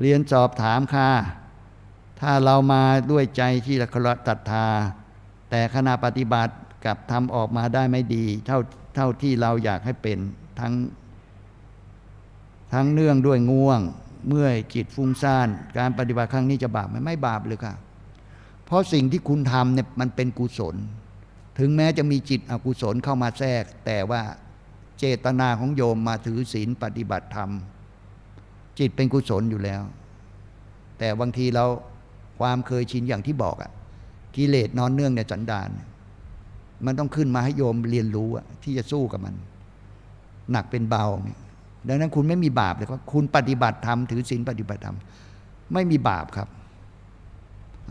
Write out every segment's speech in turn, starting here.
เรียนสอบถามค่ะ ถ้าเรามาด้วยใจที่ละครตัดทา แต่ขณะปฏิบัติกับทำออกมาได้ไม่ดี เท่าเท่าที่เราอยากให้เป็นทั้ง ทั้งเนื่องด้วยง่วง เมื่อยจิตฟุ้งซ่าน การปฏิบัติครั้งนี้จะบาปไหมไม่บาปเลยค่ะ เพราะสิ่งที่คุณทำเนี่ยมันเป็นกุศล ถึงแม้จะมีจิตอกุศลเข้ามาแทรก แต่ว่าเจตนาของโยมมาถือศีลปฏิบัติธรรม จิตเป็นกุศลอยู่แล้ว แต่บางทีเราความเคยชินอย่างที่บอกอะกิเลสนอนเนื่องในสันดาน มันต้องขึ้นมาให้โยมเรียนรู้อะที่จะสู้กับมัน หนักเป็นเบาเนี่ยดังนั้นคุณไม่มีบาปเลยครับคุณปฏิบัติธรรมถือศีลปฏิบัติธรรมไม่มีบาปครับ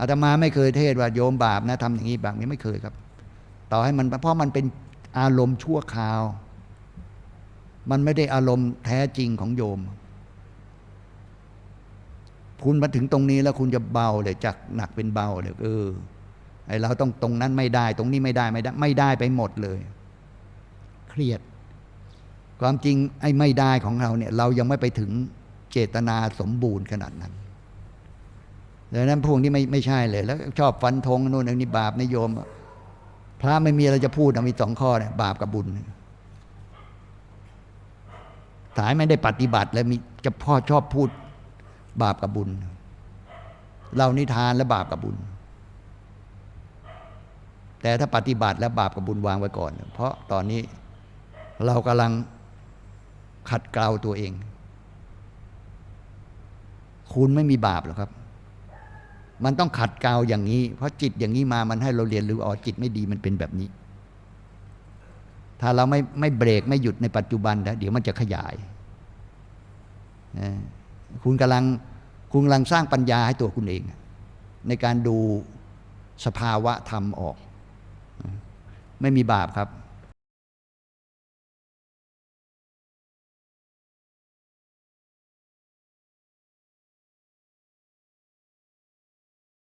อาตมาไม่เคยเทศว่าโยมบาปนะทำอย่างนี้บาปนี้ไม่เคยครับ ต่อให้มันเพราะมันเป็นอารมณ์ชั่วคราว มันไม่ได้อารมณ์แท้จริงของโยม คุณมาถึงตรงนี้แล้วคุณจะเบาเลยจากหนักเป็นเบาเลยเออไอเราต้องตรงนั้นไม่ได้ ตรงนี้ไม่ได้ไม่ได้ ไม่ได้ไปหมดเลย เครียด ความจริงไอ้ไม่ได้ของเราเนี่ย เรายังไม่ไปถึงเจตนาสมบูรณ์ขนาดนั้นดังนั้นพวกนี้ไม่ไม่ใช่เลย แล้ว ชอบฟันธงโน่นนี่บาปนิยมพระไม่มีอะไรจะพูดนะมีสองข้อเนี่ยบาปกับบุญสายไม่ได้ปฏิบัติแล้วมีจะพ่อชอบพูด บาปกับบุญ เรานิทานและบาปกับบุญ แต่ถ้าปฏิบัติแล้วบาปกับบุญวางไว้ก่อน เพราะตอนนี้เรากำลังขัดเกลาตัวเอง คุณไม่มีบาปหรอกครับ มันต้องขัดเกลาอย่างนี้ เพราะจิตอย่างนี้มามันให้เราเรียนรู้อ๋อจิตไม่ดีมันเป็นแบบนี้ ถ้าเราไม่ไม่เบรกไม่หยุดในปัจจุบันนะเดี๋ยวมันจะขยายนะ คุณกำลังคุณกำลังสร้างปัญญาให้ตัวคุณเอง ในการดูสภาวะธรรมออก ไม่มีบาปครับ